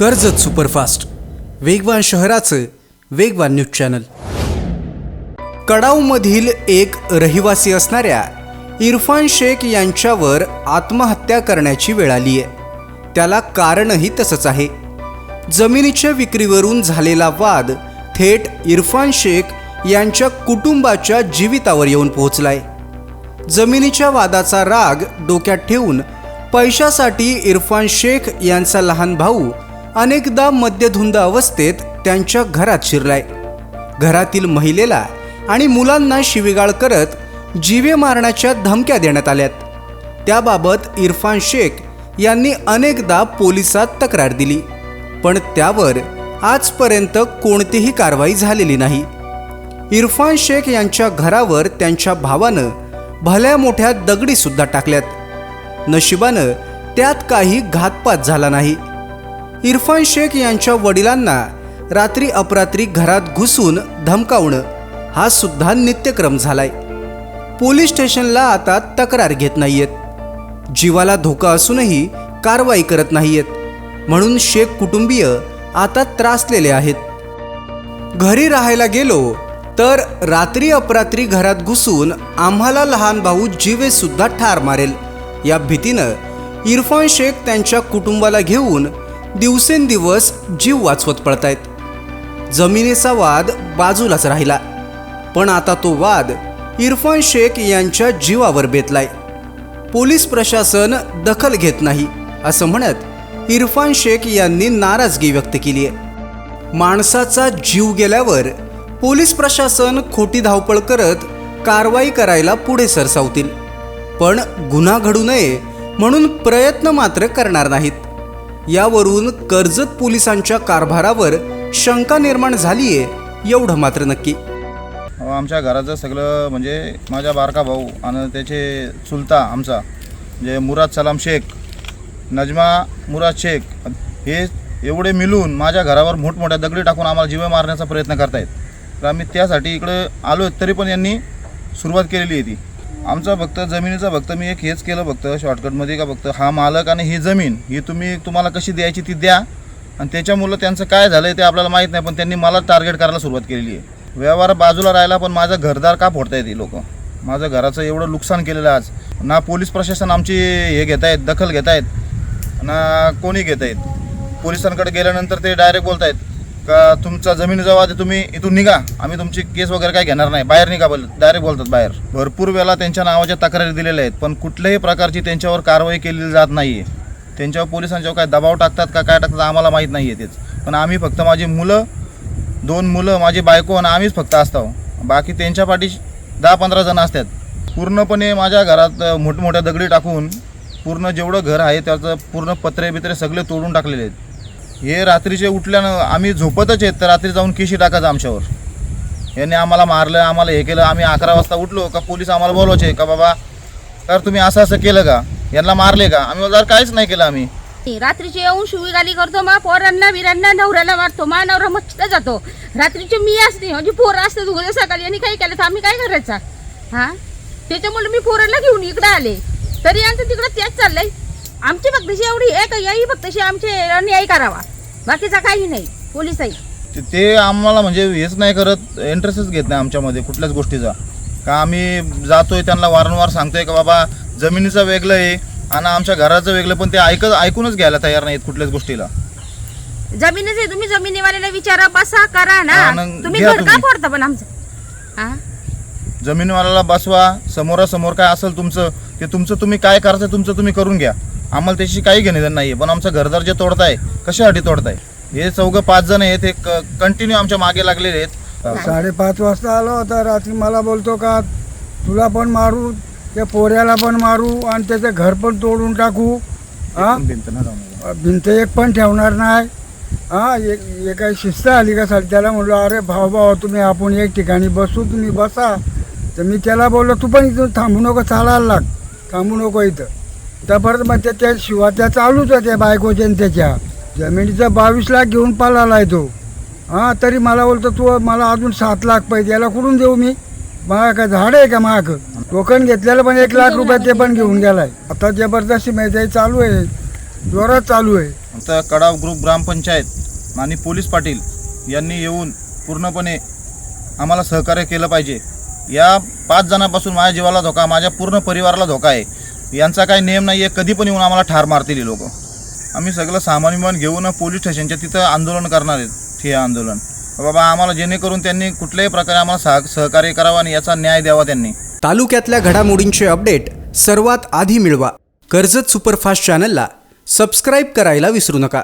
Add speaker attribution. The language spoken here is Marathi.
Speaker 1: कर्जत सुपरफास्ट. वेगवान शहराचं वेगवान न्यूज चॅनल. कडाऊमधील एक रहिवासी असणाऱ्या इरफान शेख यांच्यावर आत्महत्या करण्याची वेळ आली आहे. त्याला कारणही तसंच आहे. जमिनीच्या विक्रीवरून झालेला वाद थेट इरफान शेख यांच्या कुटुंबाच्या जीवितावर येऊन पोहोचलाय. जमिनीच्या वादाचा राग डोक्यात ठेवून पैशासाठी इरफान शेख यांचा लहान भाऊ अनेकदा मद्यधुंद अवस्थेत त्यांच्या घरात शिरलाय. घरातील महिलेला आणि मुलांना शिवीगाळ करत जीवे मारण्याच्या धमक्या देण्यात आल्यात. त्याबाबत इरफान शेख यांनी अनेकदा पोलिसात तक्रार दिली. पण त्यावर आजपर्यंत कोणतीही कारवाई झालेली नाही. इरफान शेख यांच्या घरावर त्यांच्या भावानं भल्या मोठ्या दगडीसुद्धा टाकल्यात. नशिबानं त्यात काही घातपात झाला नाही. इरफान शेख यांच्या वडिलांना रात्री अपरात्री घरात घुसून धमकावणं हा सुद्धा नित्यक्रम झालाय. पोलीस स्टेशनला आता तक्रार घेत नाहीयेत. जीवाला धोका असूनही कारवाई करत नाहीयेत. म्हणून शेख कुटुंबीय आता त्रासलेले आहेत. घरी राहायला गेलो तर रात्री अपरात्री घरात घुसून आम्हाला लहान भाऊ जीवेसुद्धा ठार मारेल. या भीतीनं इरफान शेख त्यांच्या कुटुंबाला घेऊन दिवसेंदिवस जीव वाचवत पडतायत. जमिनीचा वाद बाजूलाच राहिला. पण आता तो वाद इरफान शेख यांच्या जीवावर बेतलाय. पोलीस प्रशासन दखल घेत नाही असं म्हणत इरफान शेख यांनी नाराजगी व्यक्त केली आहे. माणसाचा जीव गेल्यावर पोलीस प्रशासन खोटी धावपळ करत कारवाई करायला पुढे सरसावतील. पण गुन्हा घडू नये म्हणून प्रयत्न मात्र करणार नाहीत. यावरून कर्जत पोलिसांच्या कारभारावर शंका निर्माण झालीये एवढं मात्र नक्की.
Speaker 2: आमच्या घराचं सगळं म्हणजे माझा बारका भाऊ आणि त्याचे चुलता आमचा म्हणजे मुराद सलाम शेख नजमा मुराद शेख हे एवढे मिळून माझ्या घरावर मोठमोठ्या दगडी टाकून आम्हाला जीवे मारण्याचा प्रयत्न करतायत. तर आम्ही त्यासाठी इकडं आलो तरी पण यांनी सुरुवात केलेली आहे ती. आमचा फक्त जमिनीचा फक्त मी एक हेच केलं फक्त शॉर्टकटमध्ये का फक्त हा मालक आणि ही जमीन ही तुम्ही तुम्हाला कशी द्यायची ती द्या. आणि त्याच्यामुळं त्यांचं काय झालं आहे ते आपल्याला माहीत नाही पण त्यांनी मला टार्गेट करायला सुरुवात केलेली आहे. व्यवहार बाजूला राहिला पण माझं घरदार का फोडता येते लोक? माझं घराचं एवढं नुकसान केलेलं आज. ना पोलीस प्रशासन आमची हे घेत आहेत दखल घेत आहेत ना कोणी घेत आहेत पोलिसांकडे गेल्यानंतर ते डायरेक्ट बोलत आहेत का तुमचा जमिनीचा वाद आहे, तुम्ही इथून निघा. आम्ही तुमची केस वगैरे काय घेणार नाही. बाहेर निघा बोल डायरेक्ट बोलतात बाहेर. भरपूर वेळा त्यांच्या नावाच्या तक्रारी दिलेल्या आहेत पण कुठल्याही प्रकारची त्यांच्यावर कारवाई केलेली जात नाही आहे त्यांच्यावर पोलिसांच्यावर काय दबाव टाकतात का काय टाकतात आम्हाला माहीत नाही आहे तेच. पण आम्ही फक्त माझी मुलं दोन मुलं माझी बायको आणि आम्हीच फक्त असतो. बाकी त्यांच्या पाठी दहा पंधरा जण असतात. पूर्णपणे माझ्या घरात अ, मोठमोठ्या दगडी टाकून पूर्ण जेवढं घर आहे त्याचं पूर्ण पत्रे बित्रे सगळे तोडून टाकलेले आहेत. हे रात्रीचे उठल्यानं आम्ही झोपतच आहेत तर रात्री जाऊन केशी टाकायचं आमच्यावर. यांनी आम्हाला मारलं आम्हाला हे केलं. आम्ही अकरा वाजता उठलो का पोलीस आम्हाला बोलवायचे का बाबा तर तुम्ही असं असं केलं का? यांना मारले का? आम्ही जर काहीच नाही केलं आम्ही.
Speaker 3: रात्रीची येऊन शिवीगाली करतो मा पोरांना बिरांना नवऱ्याला मारतो मा नवरा मस्त जातो. रात्रीची मी असते म्हणजे पोरं असते उद्या सकाळी यांनी काय केलं? तर आम्ही काय करायचा? हा? त्याच्यामुळे मी पोरांना घेऊन इकडे आले. तरी यांचं तिकडं तेच चाललंय. आमची भक्तशी एवढी आहे का? याही भक्तशी आमचे न्याय करावा. बाकीचा काही नाही. पोलिसही.
Speaker 2: ते- ते आम्हाला म्हणजे हेच नाही करत इंटरेस्टच घेत नाही आमच्यामध्ये कुठल्याच गोष्टीचा. का आम्ही जातोय त्यांना वारंवार सांगतोय का बाबा जमिनीचं वेगळं आहे आणि आमच्या घराचं वेगळं पण ते ऐकत ऐकूनच घ्यायला तयार नाहीत कुठल्याच गोष्टीला.
Speaker 3: जमिनीचे तुम्ही जमिनीवाल्याला विचारा बसा करा
Speaker 2: हा,
Speaker 3: ना
Speaker 2: मग
Speaker 3: तुम्ही
Speaker 2: घ्या
Speaker 3: घर का
Speaker 2: तुम्ही.
Speaker 3: फोडता पण आमचं? हा?
Speaker 2: जमीनवाल्याला बसवा समोरासमोर काय असेल तुमचं ते तुमचं तुम्ही काय करायचं तुमचं तुम्ही करून घ्या. आम्हाला त्याची काही घेणे नाही पण आमचं घरदार जे तोडताय कशासाठी तोडताय? हे चौघं पाच जण आहेत हे कंटिन्यू आमच्या मागे लागलेले आहेत.
Speaker 4: साडेपाच वाजता आलो होता रात्री मला बोलतो का तुला पण मारू त्या पोऱ्याला पण मारू आणि त्याचं घर पण तोडून टाकू. हा?
Speaker 2: भिंत.
Speaker 4: भिंत एक पण ठेवणार नाही. हा एक एक काही शिस्त आली का साली? त्याला म्हणलो अरे भाऊ भाऊ तुम्ही आपण एक ठिकाणी बसू तुम्ही बसा. तर मी त्याला बोललो तू पण इथून थांबू नको चालायला लाग. थांबू नको इथं. तर परत मग त्या- त्या शिवा त्या चालूच होत्या बायकोच्या त्याच्या जमिनीचा बावीस लाख घेऊन पालालाय तो. हां तरी मला बोलतो तू मला अजून सात लाख पाहिजे याला कुठून देऊ मी? मला काय झाड आहे का माग टोकन घेतलेलं पण एक लाख रुपये ते पण घेऊन गेलाय. आता जबरदस्ती मैदाई चालू आहे. जोरात चालू आहे.
Speaker 2: आता कडाव ग्रुप ग्रामपंचायत आणि पोलीस पाटील यांनी येऊन पूर्णपणे आम्हाला सहकार्य केलं पाहिजे. या पाच जणांपासून माझ्या जीवाला धोका माझ्या पूर्ण परिवाराला धोका आहे. यांचा काही नियम नाही आहे कधी पण येऊन आम्हाला ठार मारतील लोक. आम्ही सगळं सामान विमान घेऊन पोलीस स्टेशनच्या तिथं आंदोलन करणार आहेत ठिय आंदोलन. बाबा आम्हाला जेणेकरून त्यांनी कुठल्याही प्रकारे आम्हाला सह सहकार्य करावं आणि याचा न्याय द्यावा त्यांनी.
Speaker 1: तालुक्यातल्या घडामोडींचे अपडेट सर्वात आधी मिळवा. कर्जत सुपरफास्ट चॅनलला सबस्क्राईब करायला विसरू नका.